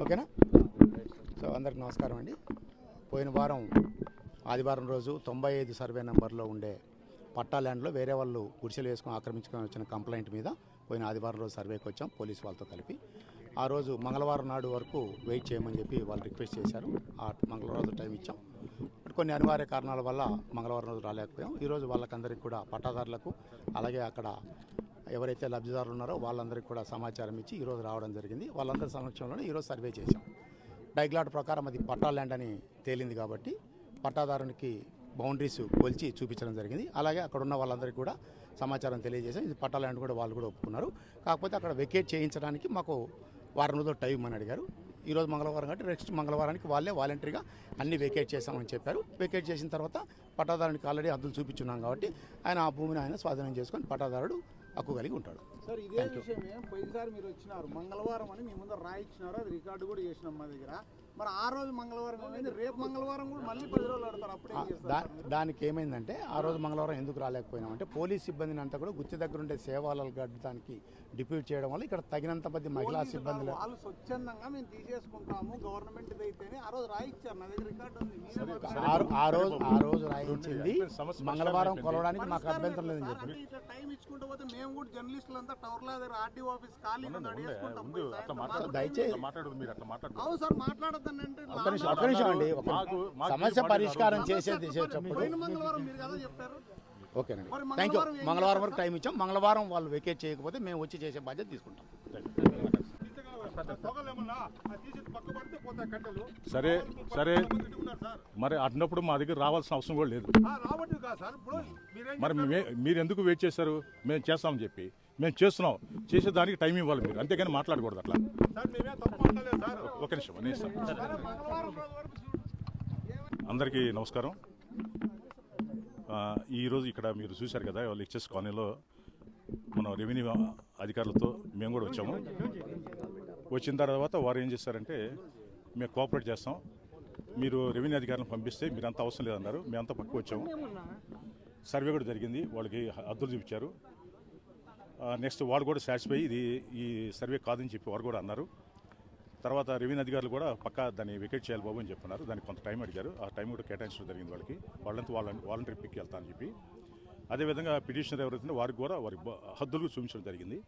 ఓకేనా? సో అందరికి నమస్కారం అండి. పోయిన వారం ఆదివారం రోజు తొంభై ఐదు సర్వే నెంబర్లో ఉండే పట్టా ల్యాండ్లో వేరే వాళ్ళు గుడిసెలు వేసుకొని ఆక్రమించుకొని వచ్చిన కంప్లైంట్ మీద పోయిన ఆదివారం రోజు సర్వేకి వచ్చాం పోలీస్ వాళ్ళతో కలిపి. ఆ రోజు మంగళవారం నాడు వరకు వెయిట్ చేయమని చెప్పి వాళ్ళు రిక్వెస్ట్ చేశారు. ఆ మంగళవారం రోజు టైం ఇచ్చాం. బట్ కొన్ని అనివార్య కారణాల వల్ల మంగళవారం రోజు రాలేకపోయాం. ఈరోజు వాళ్ళకందరికీ కూడా పట్టాదారులకు అలాగే అక్కడ ఎవరైతే లబ్ధిదారులు ఉన్నారో వాళ్ళందరికీ కూడా సమాచారం ఇచ్చి ఈరోజు రావడం జరిగింది. వాళ్ళందరి సమక్షంలోనే ఈరోజు సర్వే చేశాం. డైగ్లాట్ ప్రకారం అది పట్టా ల్యాండ్ అని తేలింది కాబట్టి పట్టాదారునికి బౌండరీస్ కొలిచి చూపించడం జరిగింది. అలాగే అక్కడ ఉన్న వాళ్ళందరికీ కూడా సమాచారం తెలియజేసాం ఇది పట్టా ల్యాండ్ కూడా వాళ్ళు కూడా ఒప్పుకున్నారు. కాకపోతే అక్కడ వెకేట్ చేయించడానికి మాకు వారం రోజులు టైం అని అడిగారు. ఈరోజు మంగళవారం కాబట్టి నెక్స్ట్ మంగళవారానికి వాళ్ళే వాలంటరీగా అన్ని వెకేట్ చేశామని చెప్పారు. వెకేట్ చేసిన తర్వాత పట్టాదారునికి ఆల్రెడీ హద్దులు చూపించున్నాం కాబట్టి ఆయన ఆ భూమిని ఆయన స్వాధీనం చేసుకొని పట్టాదారుడు హక్కు కలిగి ఉంటాడు. సార్ ఇదే. విషయమే. పోయినసారి మీరు వచ్చినారు మంగళవారం అని మీ ముందర రాయిచ్చినారు అది రికార్డు కూడా చేసినాం మా దగ్గర. మరి ఆ రోజు మంగళవారం ఏమైంది? రేపు మంగళవారం కూడా మళ్ళీ పది రోజులు ఆడతారు అప్పుడే దానికి ఏమైందంటే ఆ రోజు మంగళవారం ఎందుకు రాలేకపోయినామంటే పోలీస్ సిబ్బందిని అంతా కూడా గుత్తి దగ్గర ఉండే సేవలు గడ్డడానికి డిప్యూట్ చేయడం వల్ల ఇక్కడ తగినంత మంది మహిళా సిబ్బందులు వాళ్ళు స్వచ్ఛందంగా మేము తీసేసుకుంటాము గవర్నమెంట్ అయితేనే ఆ ఆ రోజు ఆ రోజు రాయించింది. మంగళవారం కొలవడానికి మాకు అభ్యంతరం లేదని చెప్పి దయచేసి సమస్య పరిష్కారం. చేసే తీసేటప్పుడు పోయిన మంగళవారం మీరు కదా చెప్పారు. ఓకేనండి. థ్యాంక్ యూ మంగళవారం వరకు టైం ఇచ్చాం. మంగళవారం వాళ్ళు వెకేట్ చేయకపోతే మేము వచ్చి చేసే బాధ్యత తీసుకుంటాం. సరే సరే. మరి అన్నప్పుడు మా దగ్గర రావాల్సిన అవసరం కూడా లేదు. మీరేం మరి ఎందుకు వెయిట్ చేశారు? మేము చేస్తామని చెప్పి. మేము చేస్తున్నాం. చేసే దానికి టైం ఇవ్వాలి మీరు. అంతేగాని మాట్లాడకూడదు అట్లా. ఒక నిమిషం నేను అందరికీ నమస్కారం. ఈరోజు ఇక్కడ మీరు చూశారు కదా వాళ్ళు ఇచ్చేస్ కాలనీలో మన రెవెన్యూ అధికారులతో మేము కూడా వచ్చాము. వచ్చిన తర్వాత వారు ఏం చేశారంటే మేము కోఆపరేట్ చేస్తాం. మీరు రెవెన్యూ అధికారులను పంపిస్తే మీరు అంత అవసరం లేదన్నారు. మేమంతా పక్కకు వచ్చాము. సర్వే కూడా జరిగింది. వాళ్ళకి హద్దులు చూపించారు. నెక్స్ట్ వాళ్ళు కూడా సాటిస్ఫై ఇది ఈ సర్వే కాదని చెప్పి వారు కూడా అన్నారు. తర్వాత రెవెన్యూ అధికారులు కూడా పక్కా దాన్ని వికెట్ చేయాలి బాబు అని చెప్పన్నారు. దానికి కొంత టైం అడిగారు. ఆ టైం కూడా కేటాయించడం జరిగింది వాళ్ళకి. వాళ్ళంతా వాళ్ళ వాలంటరీ పిక్కి వెళ్తా అని చెప్పి. అదేవిధంగా పిటిషనర్ ఎవరైతే వారికి కూడా వారి హద్దులు చూపించడం జరిగింది.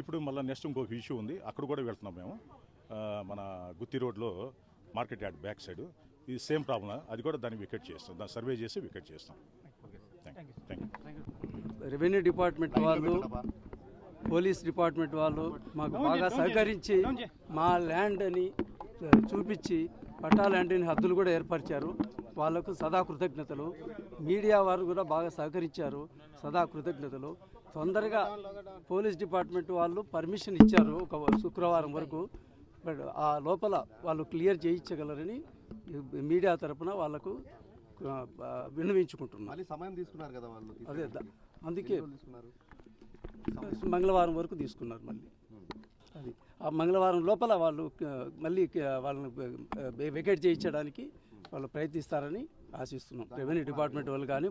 ఇప్పుడు మళ్ళీ నెక్స్ట్ ఇంకొక ఇష్యూ ఉంది. అక్కడ కూడా వెళ్తున్నాం మేము. మన గుత్తి రోడ్లో మార్కెట్ యార్డ్ బ్యాక్ సైడ్. ఇది సేమ్ ప్రాబ్లం అది కూడా దాన్ని వికెట్ చేస్తాం. దాన్ని సర్వే చేసి వికెట్ చేస్తాం. రెవెన్యూ డిపార్ట్మెంట్ వాళ్ళు పోలీస్ డిపార్ట్మెంట్ వాళ్ళు మాకు బాగా సహకరించి మా ల్యాండ్ అని చూపించి పట్టా ల్యాండ్ అని హద్దులు కూడా ఏర్పరిచారు. వాళ్ళకు సదా కృతజ్ఞతలు. మీడియా వారు కూడా బాగా సహకరించారు. సదా కృతజ్ఞతలు. తొందరగా పోలీస్ డిపార్ట్మెంట్ వాళ్ళు పర్మిషన్ ఇచ్చారు ఒక శుక్రవారం వరకు. ఆ లోపల వాళ్ళు క్లియర్ చేయించగలరని మీడియా తరపున విన్నవించుకుంటున్నాను మళ్ళీ సమయం తీసుకున్నారు కదా వాళ్ళు అదే అందుకే మంగళవారం వరకు తీసుకున్నారు మళ్ళీ. అది ఆ మంగళవారం లోపల వాళ్ళు మళ్ళీ వాళ్ళని వెకేట్ చేయించడానికి వాళ్ళు ప్రయత్నిస్తారని ఆశిస్తున్నాం. రెవెన్యూ డిపార్ట్మెంట్ వాళ్ళు కానీ